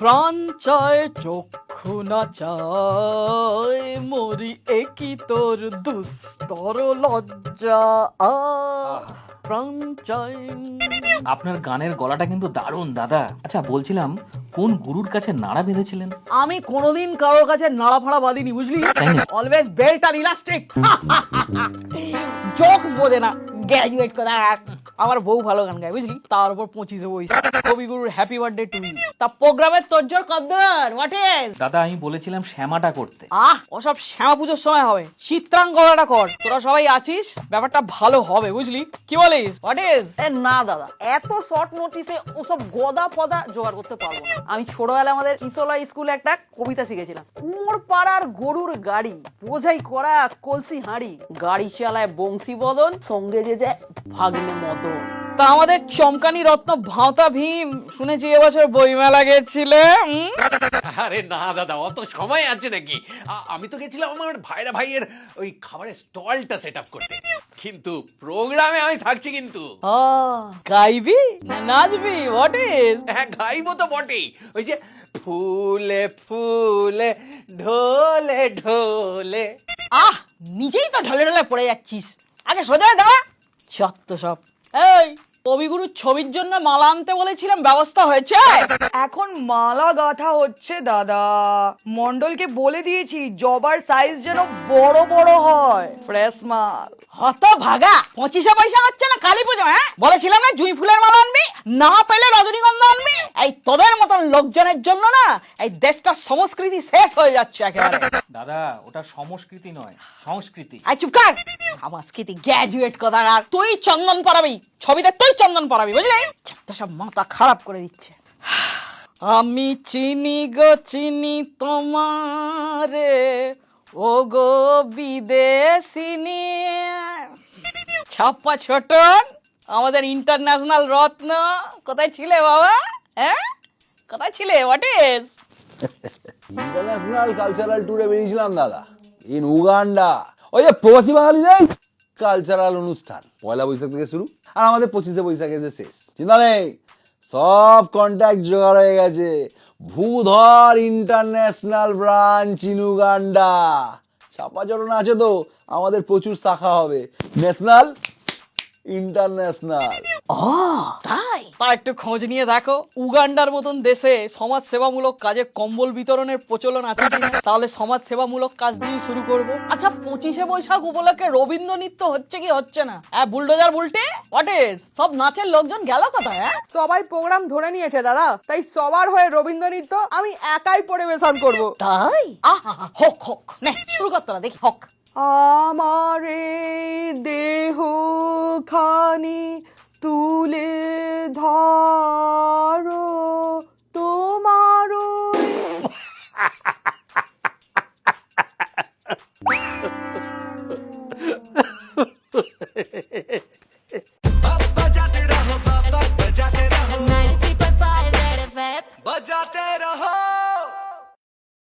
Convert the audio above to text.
প্রাণ চায় চক্ষু না চায় মরি একই তোর দুস্তর লজ্জা। আ প্রাণ চায় আপনার গানের গলাটা কিন্তু দারুণ দাদা। আচ্ছা বলছিলাম কোন গুরুর কাছে নাড়া বেঁধেছিলেন? আমি কোনোদিন কারোর কাছে নাড়া ফাড়া বাঁধিনি বুঝলি? অলওয়েজ বেল্ট আর ইলাস্টিক জোকস বোঝে না। গ্র্যাজুয়েট করা। আমার বউ ভালো গান গায় বুঝলি? তার উপর পঁচিশে বৈশাখ কবিগুরুর হ্যাপি বার্থডে টু তা প্রোগ্রামের তোরজোর হোয়াট ইজ দাদা আমি বলেছিলাম শ্যামাটা করতে। আহ ওসব শ্যামা পুজোর সময় হবে। চিত্রাঙ্কনটা কর। তোরা সবাই আছিস? ব্যাপারটা ভালো হবে বুঝলি? কি বলিস? হোয়াট ইজ এ না দাদা। এত শর্ট নোটিসে ওসব গদা ফদা জোগাড় করতে পারব না। আমি ছোটবেলায় আমাদের ইসোলা স্কুলে একটা কবিতা শিখেছিলাম। কুমোর পাড়ার গরুর গাড়ি বোঝাই করা কলসি হাঁড়ি গাড়ি চালায় বংশী বদন সঙ্গে যে যায় ভাগ্নে মদন। তা। আমাদের চমকানি রত্ন ভাঁতা ভীম শুনেছি এবছর বইমেলা গেছিলে? আরে না দাদা অত সময় আছে নাকি? আ- আমি তো গেছিলাম আমার ভাইরা ভাইয়ের ওই খাবারের স্টলটা সেট আপ করতে। কিন্তু প্রোগ্রামে আমি থাকছি কিন্তু। গাইবি? না নাচবি? হোয়াট ইজ হ্যাঁ গাইবো তো বটেই। ওই যে ফুলে ফুলে ঢোলে ঢোলে। আহ নিজেই তো ঢলে ঢলে পড়ে যাচ্ছিস। আগে সোজা হয়ে দাঁড়া। সত্য সব। এই কবিগুরুর ছবির জন্য মালা আনতে বলেছিলাম ব্যবস্থা হয়েছে? এখন মালা গাঁথা হচ্ছে দাদা। মন্ডলকে বলে দিয়েছি জবার সাইজ যেন বড় বড় হয়। ফ্রেশ মাল। হত ভাগা পঁচিশে পয়সা হচ্ছে না কালী পুজো হ্যাঁ? বলেছিলাম না জুঁই ফুলের মালা আনবি? না পেলে রজনীগন্ধা আনবি? এই তোদের মতন লোকজনের জন্য না এই দেশটার সংস্কৃতি শেষ হয়ে যাচ্ছে একেবারে। দাদা ওটা সংস্কৃতি নয় সংস্কৃতি। আই চুপ কর। সংস্কৃতি গ্র্যাজুয়েট কথাকার? তুই চন্দন পরাবি ছবিতে তুই চন্দন পরাবি বুঝলি? তো সব মাথা খারাপ করে দিচ্ছে। আমি চিনি গো চিনি তোমারে ও গো বিদেশিনী। ছাপ্পা ছোটন আমাদের ইন্টারন্যাশনাল রত্ন। কোথায় ছিলে বাবা? হ্যাঁ? কোথায় ছিলে? হোয়াট ইজ ইন্টারন্যাশনাল কালচারাল ট্যুরে বেরিয়েছিলাম, দাদা। ইন উগান্ডা ওই যে প্রবাসী বাঙালিদের কালচারাল অনুষ্ঠান। পয়লা বৈশাখ থেকে শুরু। আর আমাদের পঁচিশে বৈশাখে যে শেষ। চিন্তা নেই। সব কন্ট্যাক্ট জোগাড় হয়ে গেছে। Bhudhar international branch in Uganda ছাপা চরণ আছে তো। আমাদের প্রচুর শাখা হবে। National international. তাই? তা একটু খোঁজ নিয়ে দেখো উগান্ডার মতন দেশে সমাজ সেবামূলক কাজে কম্বল বিতরণের প্রচলন আছে কিনা? তাহলে সমাজ সেবামূলক কাজ দিয়ে শুরু করব। আচ্ছা পঁচিশে বৈশাখ উপলক্ষে রবীন্দ্র নৃত্য হচ্ছে কি হচ্ছে না? হ্যাঁ বুলডোজার বুলটে হোয়াট ইজ সব নাচের লোকজন গেল কোথায় হ্যাঁ? সবাই প্রোগ্রাম ধরে নিয়েছে দাদা। তাই সবার হয়ে রবীন্দ্র নৃত্য আমি একাই পরিবেশন করব। তাই? আহা হোক হোক। নে শুরু কর তোরা দেখি হোক। আমার Connie.